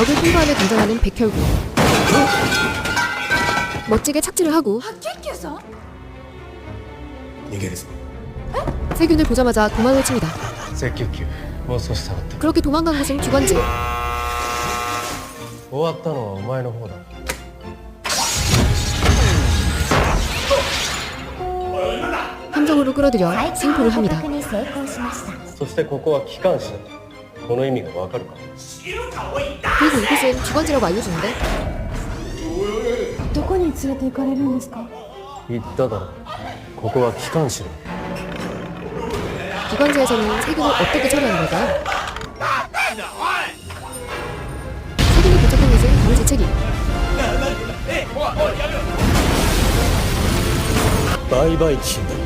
적을 통과하며 등장하는 백혈구. 멋지게 착지를 하고 救急さん逃げるぞ 세균을 보자마자 도망을 칩니다. 赤血球もう少し下がった 그렇게 도망간 곳은 주관지. 終わったのはお前の方だ 함정으로 끌어들여 생포를 합니다. に成功しましたそしてここは機関士だ この意味がわかるか 그리고 이곳은 주관지라고 알려주는데 どこに連れて行かれるんですか言っただろここは機関士だ 기관지에서는 세균을 어떻게 처리하는 걸까요? 세균이 도착한 곳은 바로 재채기. 売買賃だ